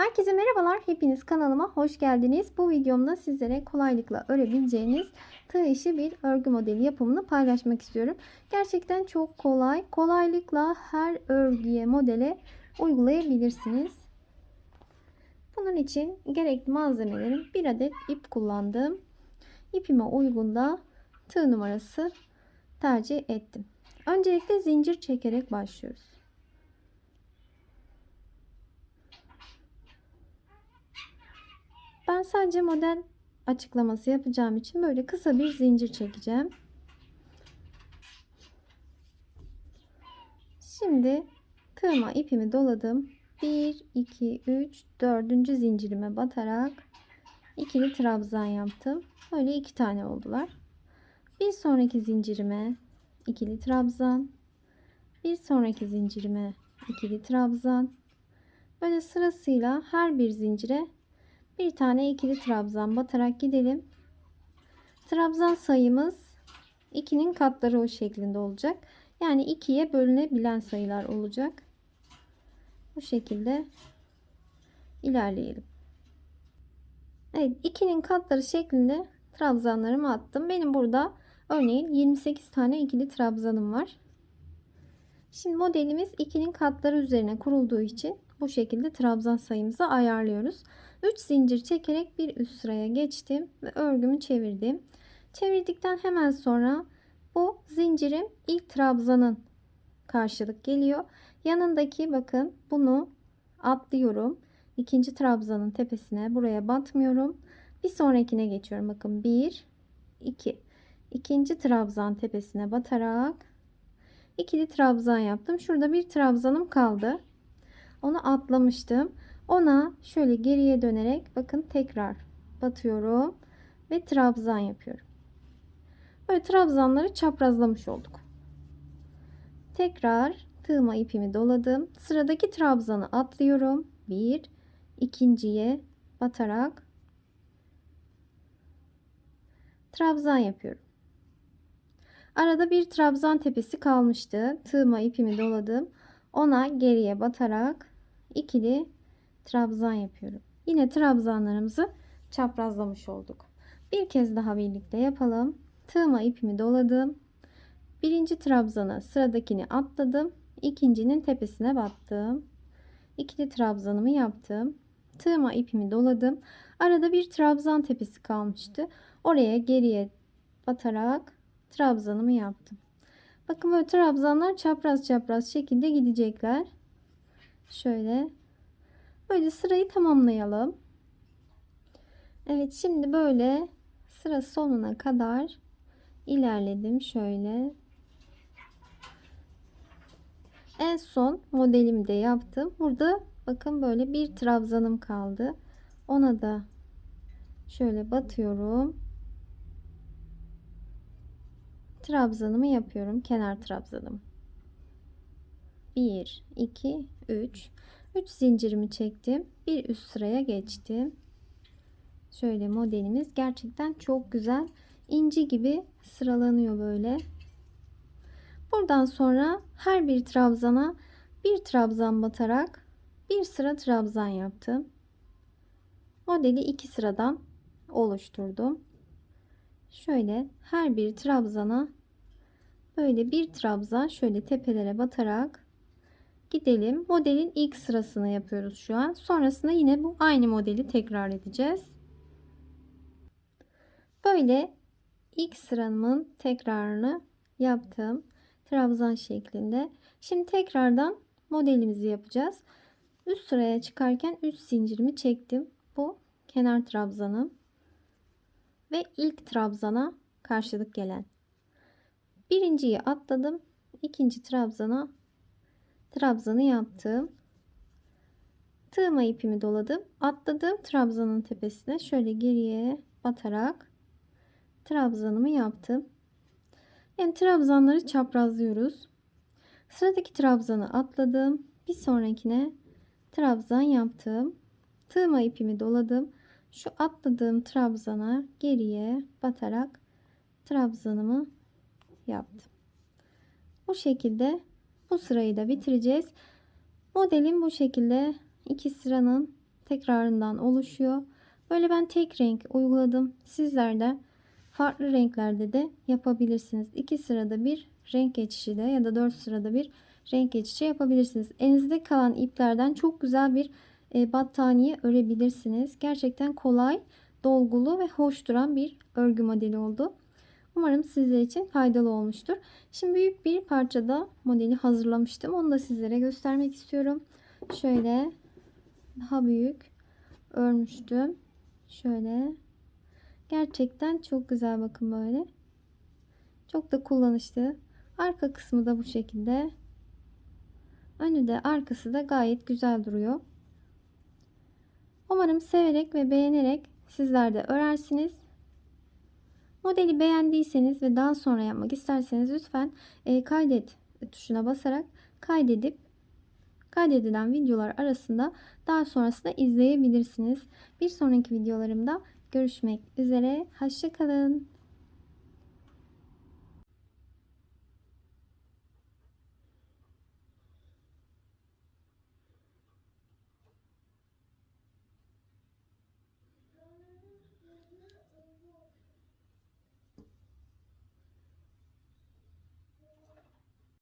Herkese merhabalar. Hepiniz kanalıma hoş geldiniz. Bu videomda sizlere kolaylıkla örebileceğiniz tığ işi bir örgü modeli yapımını paylaşmak istiyorum. Gerçekten çok kolay. Kolaylıkla her örgüye, modele uygulayabilirsiniz. Bunun için gerekli malzemelerim bir adet ip kullandım. İpime uygun da tığ numarası tercih ettim. Öncelikle zincir çekerek başlıyoruz. Ben sadece model açıklaması yapacağım için böyle kısa bir zincir çekeceğim. Şimdi tığıma ipimi doladım. 1, 2, 3, 4. zincirime batarak ikili trabzan yaptım. Böyle iki tane oldular. Bir sonraki zincirime ikili trabzan. Bir sonraki zincirime ikili trabzan. Böyle sırasıyla her bir zincire bir tane ikili trabzan batarak gidelim. Trabzan sayımız 2'nin katları o şeklinde olacak. Yani 2'ye bölünebilen sayılar olacak. Bu şekilde ilerleyelim. Evet 2'nin katları şeklinde trabzanlarımı attım. Benim burada örneğin 28 tane ikili trabzanım var. Şimdi modelimiz 2'nin katları üzerine kurulduğu için bu şekilde trabzan sayımızı ayarlıyoruz. 3 zincir çekerek bir üst sıraya geçtim ve örgümü çevirdim. Çevirdikten hemen sonra bu zincirim ilk trabzanın karşılık geliyor. Yanındaki bakın bunu atlıyorum. İkinci trabzanın tepesine buraya batmıyorum. Bir sonrakine geçiyorum. Bakın 1 2 ikinci trabzan tepesine batarak ikili trabzan yaptım. Şurada bir trabzanım kaldı. Onu atlamıştım. Ona şöyle geriye dönerek bakın tekrar batıyorum ve trabzan yapıyorum. Böyle trabzanları çaprazlamış olduk. Tekrar tığıma ipimi doladım. Sıradaki trabzanı atlıyorum. Bir, ikinciye batarak trabzan yapıyorum. Arada bir trabzan tepesi kalmıştı. Tığıma ipimi doladım. Ona geriye batarak ikili trabzan yapıyorum. Yine trabzanlarımızı çaprazlamış olduk. Bir kez daha birlikte yapalım. Tığıma ipimi doladım. Birinci trabzana sıradakini atladım. İkincinin tepesine battım. İkili trabzanımı yaptım. Tığıma ipimi doladım. Arada bir trabzan tepesi kalmıştı. Oraya geriye batarak trabzanımı yaptım. Bakın böyle trabzanlar çapraz çapraz şekilde gidecekler. Şöyle Böyle sırayı tamamlayalım. Evet şimdi böyle sıra sonuna kadar ilerledim şöyle. En son modelimi de yaptım. Burada bakın böyle bir trabzanım kaldı. Ona da şöyle batıyorum. Trabzanımı yapıyorum. Kenar trabzanım. 1 2 3 3 zincirimi çektim. Bir üst sıraya geçtim. Şöyle modelimiz gerçekten çok güzel. inci gibi sıralanıyor böyle. Buradan sonra her bir trabzana bir trabzan batarak bir sıra trabzan yaptım. Modeli iki sıradan oluşturdum. Şöyle her bir trabzana böyle bir trabzan şöyle tepelere batarak gidelim. Modelin ilk sırasını yapıyoruz şu an. Sonrasında yine bu aynı modeli tekrar edeceğiz. Böyle ilk sıramın tekrarını yaptım. Trabzan şeklinde. Şimdi tekrardan modelimizi yapacağız. Üst sıraya çıkarken 3 zincirimi çektim. Bu kenar trabzanım. Ve ilk trabzana karşılık gelen. Birinciyi atladım. ikinci trabzana trabzanı yaptım. Tığıma ipimi doladım. Atladım trabzanın tepesine şöyle geriye batarak trabzanımı yaptım. Yani trabzanları çaprazlıyoruz. Sıradaki trabzanı atladım. Bir sonrakine trabzan yaptım. Tığıma ipimi doladım. Şu atladığım trabzana geriye batarak trabzanımı yaptım. Bu şekilde bu sırayı da bitireceğiz. Modelim bu şekilde iki sıranın tekrarından oluşuyor. Böyle ben tek renk uyguladım. Sizler de farklı renklerde de yapabilirsiniz. 2 sırada bir renk geçişi de ya da 4 sırada bir renk geçişi yapabilirsiniz. Elinizde kalan iplerden çok güzel bir e, battaniye örebilirsiniz. Gerçekten kolay, dolgulu ve hoş duran bir örgü modeli oldu. Umarım sizler için faydalı olmuştur. Şimdi büyük bir parçada modeli hazırlamıştım. Onu da sizlere göstermek istiyorum. Şöyle daha büyük örmüştüm. Şöyle. Gerçekten çok güzel bakın böyle. Çok da kullanışlı. Arka kısmı da bu şekilde. Önü de arkası da gayet güzel duruyor. Umarım severek ve beğenerek sizler de örersiniz. Modeli beğendiyseniz ve daha sonra yapmak isterseniz lütfen e, kaydet tuşuna basarak kaydedip kaydedilen videolar arasında daha sonrasında izleyebilirsiniz. Bir sonraki videolarımda görüşmek üzere. Hoşçakalın.